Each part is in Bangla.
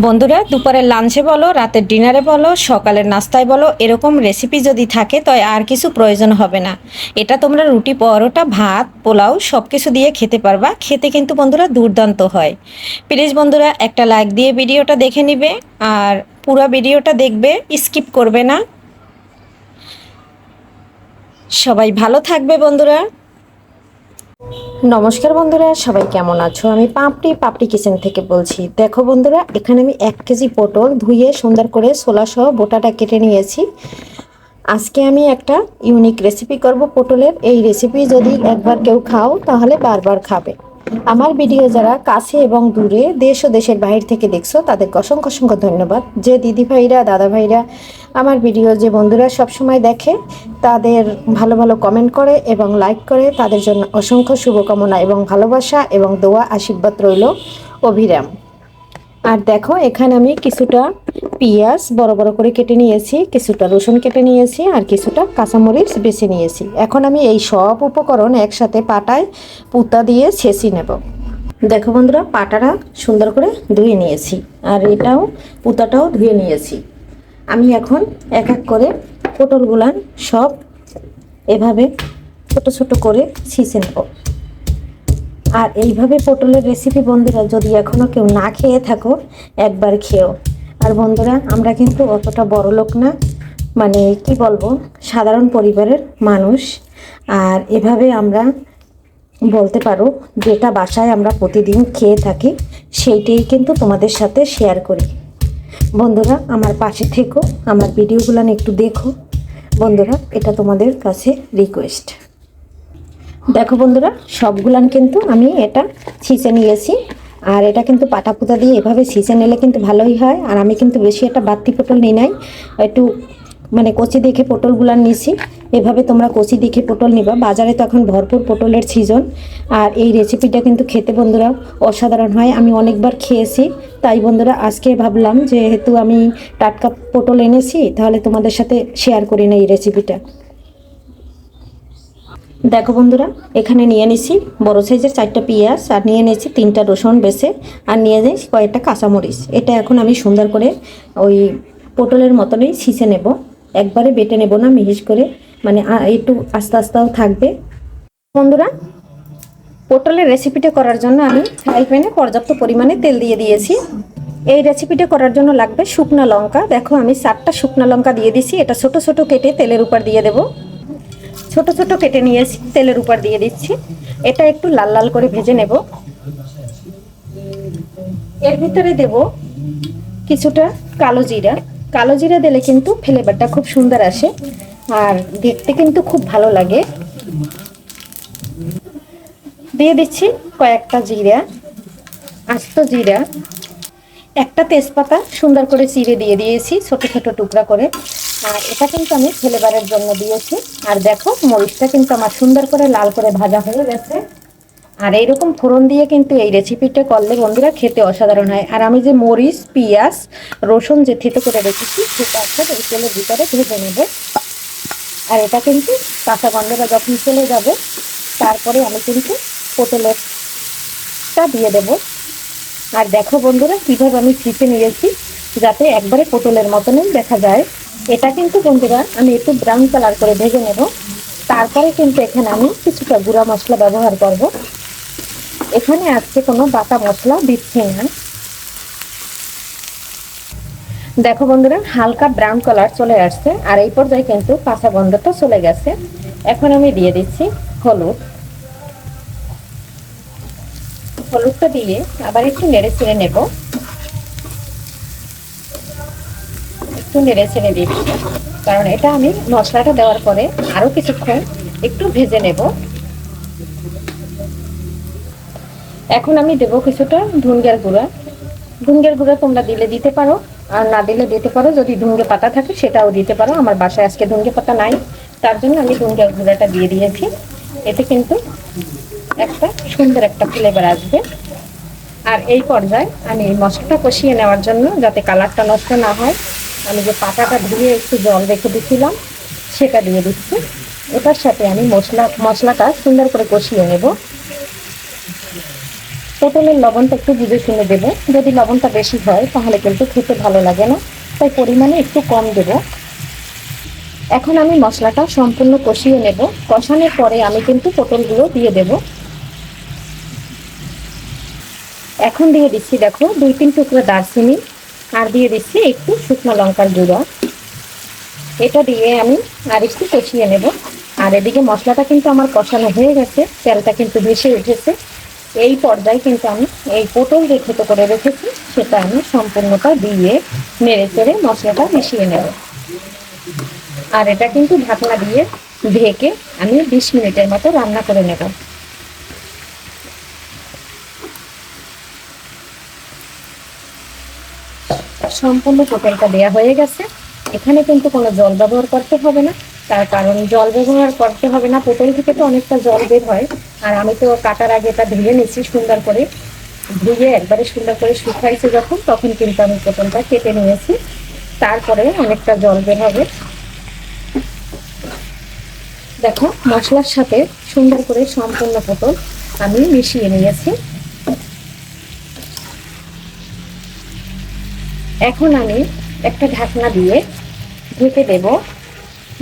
বন্ধুরা দুপুরের লাঞ্চে বলো, রাতের ডিনারে বলো, সকালের নাস্তায় বলো, এরকম রেসিপি যদি থাকে, তো আর কিছু প্রয়োজন হবে না। এটা তোমরা রুটি, পরোটা, ভাত, পোলাও সব কিছু দিয়ে খেতে পারবা। খেতে কিন্তু বন্ধুরা দুর্দান্ত হয়। প্লিজ বন্ধুরা, একটা লাইক দিয়ে ভিডিওটা দেখে নিবে, আর পুরো ভিডিওটা দেখবে স্কিপ করবে না। সবাই ভালো থাকবে বন্ধুরা। নমস্কার বন্ধুরা, সবাই কেমন আছো? আমি পাপড়ি পাপড়ি কিচেন থেকে বলছি। দেখো বন্ধুরা, এখানে আমি এক কেজি পটল ধুয়ে সুন্দর করে সোলা সহ বোটাটা কেটে নিয়েছি। আজকে আমি একটা ইউনিক রেসিপি করব পটলের। এই রেসিপি যদি একবার কেউ খাও, তাহলে বারবার খাবে। আমার ভিডিও যারা কাছে এবং দূরে দেশ ও দেশের বাহির থেকে দেখছ, তাদেরকে অসংখ্য অসংখ্য ধন্যবাদ। যে দিদি ভাইরা, দাদা ভাইরা আমার ভিডিও যে বন্ধুরা সবসময় দেখে, তাদের ভালো ভালো কমেন্ট করে এবং লাইক করে, তাদের জন্য অসংখ্য শুভকামনা এবং ভালোবাসা এবং দোয়া, আশীর্বাদ রইল অভিরাম। আর দেখো, এখানে আমি কিছুটা পেঁয়াজ বড় বড় করে কেটে নিয়েছি, কিছুটা রসুন কেটে নিয়েছি আর কিছুটা কাঁচামরিচ বেছে নিয়েছি। এখন আমি এই সব উপকরণ একসাথে পাটায় পুতা দিয়ে ছেঁচি নেব। দেখো বন্ধুরা, পাটাটা সুন্দর করে ধুয়ে নিয়েছি আর এটাও, পুতাটাও ধুয়ে নিয়েছি। আমি এখন এক এক করে পটলগুলান সব এভাবে ছোট ছোট করে ছিঁচে নেব। আর এইভাবে পটলের রেসিপি বন্ধুরা, যদি এখনও কেউ না খেয়ে থাকো, একবার খেও আর বন্ধুরা, আমরা কিন্তু অতটা বড় লোক না মানে কি বলব, সাধারণ পরিবারের মানুষ। আর এভাবে আমরা বলতে পারো, যেটা বাসায় আমরা প্রতিদিন খেয়ে থাকি, সেইটাই কিন্তু তোমাদের সাথে শেয়ার করি। বন্ধুরা, আমার পাশে থেকো, আমার ভিডিওগুলো একটু দেখো। বন্ধুরা, এটা তোমাদের কাছে রিকোয়েস্ট দেখো বন্ধুরা, সবগুলান কিন্তু আমি এটা ছিঁচে নিয়েছি। আর এটা কিন্তু পাটা পুতা দিয়ে এভাবে ছিঁচে নিলে কিন্তু ভালোই হয়। আর আমি কিন্তু বেশি একটা বাত্তি পটল নিই নাই। একটু মানে কচি দেখে পটলগুলান নিছি। এভাবে তোমরা কচি দেখে পটল নিবা। বাজারে তো এখন ভরপুর পটলের সিজন। আর এই রেসিপিটা কিন্তু খেতে বন্ধুরা অসাধারণ হয়। আমি অনেকবার খেয়েছি। তাই বন্ধুরা, আজকে ভাবলাম যেহেতু আমি টাটকা পটল এনেছি, তাহলে তোমাদের সাথে শেয়ার করি না এই রেসিপিটা। দেখো বন্ধুরা, এখানে নিয়ে নিছি বড় সাইজের চারটা পেঁয়াজ, আর নিয়ে নিয়েছি তিনটা রসুন বেছে, আর নিয়ে নিয়েছি কয়েকটা কাঁচামরিচ। এটা এখন আমি সুন্দর করে ওই পটলের মতনই ছিঁচে নেব। একবারে বেটে নেব না, মিহিস করে মানে একটু আস্তে আস্তেও থাকবে। বন্ধুরা, পটলের রেসিপিটা করার জন্য আমি ফ্রাই প্যানে পর্যাপ্ত পরিমাণে তেল দিয়ে দিয়েছি। এই রেসিপিটা করার জন্য লাগবে শুকনা লঙ্কা। দেখো আমি চারটা শুকনা লঙ্কা দিয়ে দিছি। এটা ছোট ছোট কেটে তেলের উপর দিয়ে দেবো। ছোট ছোট কেটে নিয়েছি, তেলের উপর দিয়ে দিচ্ছি। এটা একটু লাল লাল করে ভেজে নেব। এর ভিতরে দেব কিছুটা কালো জিরা। কালো জিরা দিলে কিন্তু ফ্লেভারটা খুব সুন্দর আসে আর দেখতে কিন্তু খুব ভালো লাগে। দিয়ে দিচ্ছি কয়েকটা জিরা, আস্ত জিরা। একটা তেজপাতা সুন্দর করে চিড়ে দিয়ে দিয়েছি, ছোট ছোট টুকরা করে। আর এটা কিন্তু আমি ফ্লেভারের জন্য দিয়েছি। আর দেখো, মরিচটা কিন্তু আমার সুন্দর করে লাল করে ভাজা হয়ে গেছে। আর এইরকম ফোড়ন দিয়ে কিন্তু এই রেসিপিটা করলে বন্ধুরা খেতে অসাধারণ হয়। আর আমি যে মরিচ, পেঁয়াজ, রসুন যে থেতো করে রেখেছি সেটা এখন এই তেলের ভিতরে ভেজে নেব। আর এটা কিন্তু কাঁচা গন্ধটা যখন চলে যাবে, তারপরে আমি কিন্তু পটলেরটা দিয়ে দেবো। আর দেখো বন্ধুরা, কীভাবে আমি ছিপে নিয়েছি। যাতে একবারে পটলের মতনই দেখা যায়। এটা কিন্তু বন্ধুরা, আমি একটু ব্রাউন কালার করে ভেজে নেব। তারপরে কিন্তু এখানে আমি কিছুটা গুঁড়া মশলা ব্যবহার করব। এখানে আজকে কোনো বাটা মশলা, দিচ্ছি না। দেখো বন্ধুরা, হালকা ব্রাউন কালার চলে আসছে, আর এই পর্যায়ে কিন্তু কাঁচা গন্ধটা চলে গেছে। এখন আমি দিয়ে দিচ্ছি হলুদ। হলুদটা দিয়ে আবার একটু নেড়ে ছেড়ে নেব। একটু নেড়ে ছেড়ে দিচ্ছি কারণ এটা আমি মশলাটা দেওয়ার পরে আরও কিছুক্ষণ একটু ভেজে নেব। এখন আমি দেবো কিছুটা ধুনগের গুঁড়া। ধুনগের গুঁড়া তোমরা দিলে দিতে পারো, আর না দিলে দিতে পারো। যদি ধুনগে পাতা থাকে সেটাও দিতে পারো। আমার বাসায় আজকে ধুনগে পাতা নাই, তার জন্য আমি ধুনগের গুঁড়াটা দিয়ে দিয়েছি। এতে কিন্তু একটা সুন্দর একটা ফ্লেভার আসবে। আর এই পর্যায়ে আমি মশলাটা কষিয়ে নেওয়ার জন্য যাতে কালারটা নষ্ট না হয় আমি যে পাটাটা ধুয়ে একটু জল রেখে দিয়েছিলাম সেটা দিয়ে দিচ্ছি। এটার সাথে আমি মশলা, মশলাটা সুন্দর করে কষিয়ে নেব। পটলের লবণটা একটু বুঝে শুনে দেবো। যদি লবণটা বেশি হয়, তাহলে কিন্তু খেতে ভালো লাগে না। তাই পরিমাণে একটু কম দেব। এখন আমি মশলাটা সম্পূর্ণ কষিয়ে নেব। কষানোর পরে আমি কিন্তু পটলগুলো দিয়ে দেব। এখন দিয়ে দিচ্ছি, দেখো দুই তিন টুকরো দারচিনি। আর দিয়ে দিচ্ছি একটু শুকনো লঙ্কার গুঁড়ো। এটা দিয়ে আমি আর একটু কষিয়ে নেব। আর এদিকে মশলাটা কিন্তু আমার কষানো হয়ে গেছে, তেলটা কিন্তু ভেসে উঠেছে। এই পর্যায়ে কিন্তু আমি এই পটল যে খেতে করে রেখেছি, সেটা আমি সম্পূর্ণটা দিয়ে নেড়ে চেড়ে মশলাটা মিশিয়ে নেব। আর এটা কিন্তু ঢাকনা দিয়ে ঢেকে আমি বিশ মিনিটের মতো রান্না করে নেব। সম্পূর্ণ পটলটা দেওয়া হয়ে গেছে। এখানে কিন্তু কোনো জল ব্যবহার করতে হবে না। তার কারণ জল ব্যবহার করতে হবে না পটল থেকে তো অনেকটা জল বের হয়। আর আমি তো কাটার আগে এটা ধুয়ে নিচ্ছি সুন্দর করে। ধুয়ে একবারে সুন্দর করে শুকাইছে যখন, তখন কিন্তু আমি পোটলটা কেটে নিয়েছি। তারপরে অনেকটা জল বের হবে। দেখো, মশলার সাথে সুন্দর করে সম্পূর্ণ পটল আমি মিশিয়ে নিয়েছি। এখন আমি একটা ঢাকনা দিয়ে ঢেকে দেব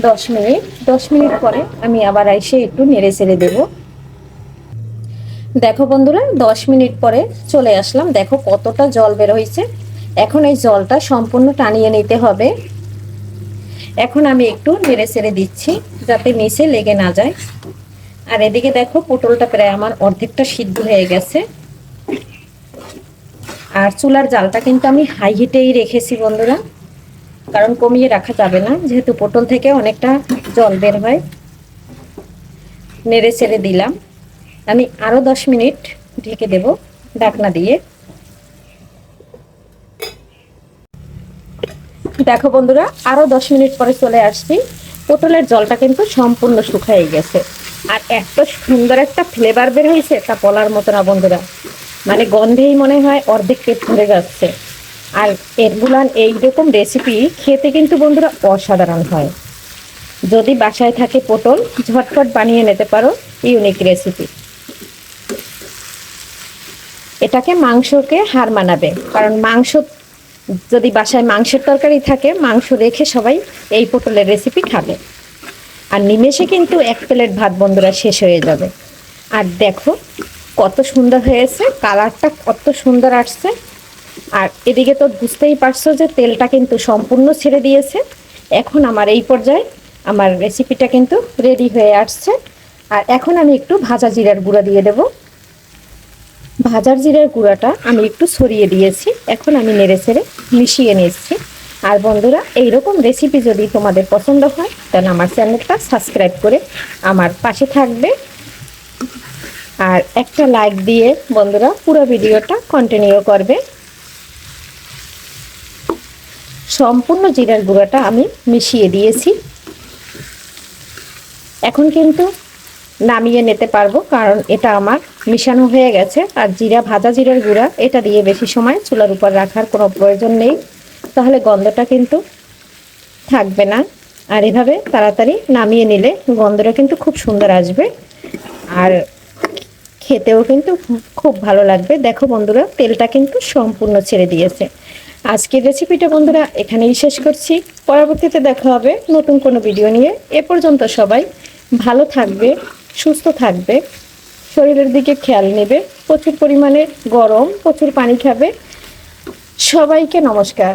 দশ মিনিট। দশ মিনিট পরে আমি আবার এসে একটু নেড়ে ছেড়ে দেব। দেখো বন্ধুরা, দশ মিনিট পরে চলে আসলাম। দেখো কতটা জল বের হয়েছে। এখন এই জলটা সম্পূর্ণ টানিয়ে নিতে হবে। এখন আমি একটু নেড়ে ছেড়ে দিচ্ছি যাতে মিশে লেগে না যায়। আর এদিকে দেখো পটলটা প্রায় আমার অর্ধেকটা সিদ্ধ হয়ে গেছে। আর চুলার জালটা কিন্তু আমি হাই হিটেই রেখেছি বন্ধুরা। কারণ কমিয়ে রাখা যাবে না, যেহেতু পটল থেকে অনেকটা জল বের হয়। নেড়ে ছেড়ে দিলাম। আমি আরও দশ মিনিট ঢেকে দেব ডাকনা দিয়ে। দেখো বন্ধুরা আরও দশ মিনিট পরে চলে আসছি। পটলের জলটা কিন্তু সম্পূর্ণ শুকাই গেছে। আর এত সুন্দর একটা ফ্লেভার বের হয়েছে, তা বলার মতো না বন্ধুরা। মানে গন্ধেই মনে হয় অর্ধেক পেট ভরে যাচ্ছে। আর এরগুলান এইরকম রেসিপি খেতে কিন্তু বন্ধুরা অসাধারণ হয়। যদি বাসায় থাকে পটল, ঝটপট বানিয়ে নিতে পারো ইউনিক রেসিপি এটাকে মাংসকে হার মানাবে, কারণ মাংস, যদি বাসায় মাংসের তরকারি থাকে, মাংস রেখে সবাই এই পটলের রেসিপি খাবে। আর নিমেষে কিন্তু এক প্লেট ভাত বন্ধুরা শেষ হয়ে যাবে। আর দেখো কত সুন্দর হয়েছে, কালারটা কত সুন্দর আসছে। আর এদিকে তো বুঝতেই পারছ যে তেলটা কিন্তু সম্পূর্ণ ছেড়ে দিয়েছে। এখন আমার এই পর্যায়ে আমার রেসিপিটা কিন্তু রেডি হয়ে আসছে। আর এখন আমি একটু ভাজা জিরার গুঁড়া দিয়ে দেব। ভাজার জিরার গুঁড়াটা আমি একটু ছড়িয়ে দিয়েছি। এখন আমি নেড়ে ছেড়ে মিশিয়ে নিচ্ছি। আর বন্ধুরা, এইরকম রেসিপি যদি তোমাদের পছন্দ হয়, তাহলে আমার চ্যানেলটা সাবস্ক্রাইব করে আমার পাশে থাকবে। আর একটা লাইক দিয়ে বন্ধুরা পুরো ভিডিওটা কন্টিনিউ করবে। সম্পূর্ণ জিরার গুঁড়াটা আমি মিশিয়ে দিয়েছি। এখন কিন্তু নামিয়ে নিতে পারব, কারণ এটা আমার মিশানো হয়ে গেছে। আর জিরা, ভাজা জিরার গুঁড়া, এটা দিয়ে বেশি সময় চুলার উপর রাখার কোনো প্রয়োজন নেই। তাহলে গন্ধটা কিন্তু থাকবে না। আর এভাবে তাড়াতাড়ি নামিয়ে নিলে গন্ধটা কিন্তু খুব সুন্দর আসবে। আর খেতেও কিন্তু খুব ভালো লাগবে। দেখো বন্ধুরা, তেলটা কিন্তু সম্পূর্ণ ছেড়ে দিয়েছে। আজকের রেসিপিটা বন্ধুরা এখানেই শেষ করছি। পরবর্তীতে দেখা হবে নতুন কোনো ভিডিও নিয়ে। এ পর্যন্ত সবাই ভালো থাকবে, সুস্থ থাকবে, শরীরের দিকে খেয়াল নেবে, প্রচুর পরিমাণে গরম, প্রচুর পানি খাবে। সবাইকে নমস্কার।